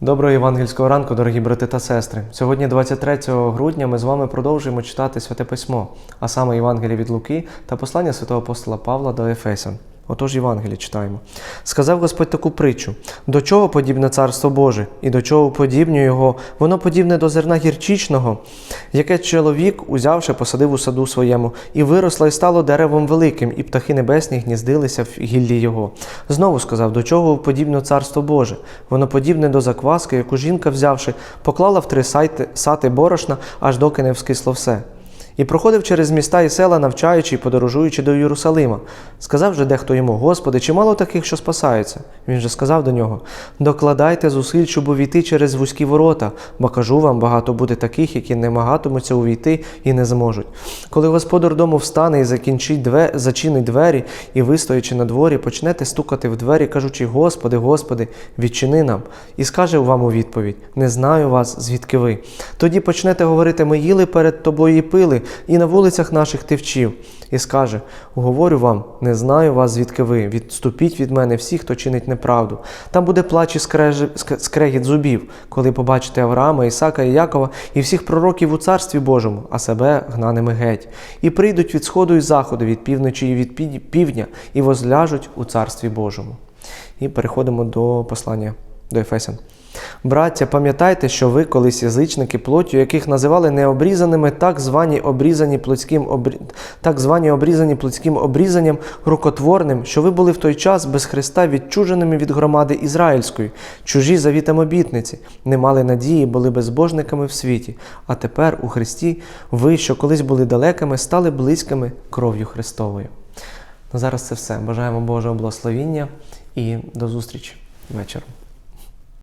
Доброго євангельського ранку, дорогі брати та сестри. Сьогодні, 23 грудня, ми з вами продовжуємо читати Святе Письмо, а саме Євангеліє від Луки та послання святого апостола Павла до Ефесян. Отож, Євангеліє читаємо. Сказав Господь таку притчу: до чого подібне царство Боже, і до чого подібню його, воно подібне до зерна гірчичного, яке чоловік, узявши, посадив у саду своєму, і виросло, і стало деревом великим, і птахи небесні гніздилися в гіллі його. Знову сказав, до чого подібне царство Боже, воно подібне до закваски, яку жінка, взявши, поклала в три сати борошна, аж доки не вскисло все. І проходив через міста і села, навчаючи і подорожуючи до Єрусалима. Сказав же дехто йому, Господи, чи мало таких, що спасаються? Він же сказав до нього: Докладайте зусиль, щоб увійти через вузькі ворота, бо кажу вам, багато буде таких, які не магатимуться увійти і не зможуть. Коли господар дому встане і закінчить две, зачинить двері, і ви, стоячи на дворі, почнете стукати в двері, кажучи: Господи, Господи, відчини нам, і скаже вам у відповідь: Не знаю вас, звідки ви. Тоді почнете говорити: Ми їли перед тобою і пили, і на вулицях наших ти вчив. І скаже: Говорю вам, не знаю вас, звідки ви. Відступіть від мене всі, хто чинить неправду. Там буде плач і скрегіт зубів, коли побачите Авраама, Ісака і Якова і всіх пророків у царстві Божому, а себе гнаними геть. І прийдуть від сходу і заходу, від півночі і від півдня, і возляжуть у царстві Божому. І переходимо до послання до Ефесян. Браття, пам'ятайте, що ви колись язичники плоттю, яких називали необрізаними, так звані обрізані плотським обрі... так звані обрізані плотським обрізанням рукотворним, що ви були в той час без Христа відчуженими від громади ізраїльської, чужі завітам обітниці, не мали надії, були безбожниками в світі. А тепер у Христі ви, що колись були далекими, стали близькими кров'ю Христовою. На зараз це все. Бажаємо Божого благословіння і до зустрічі вечором.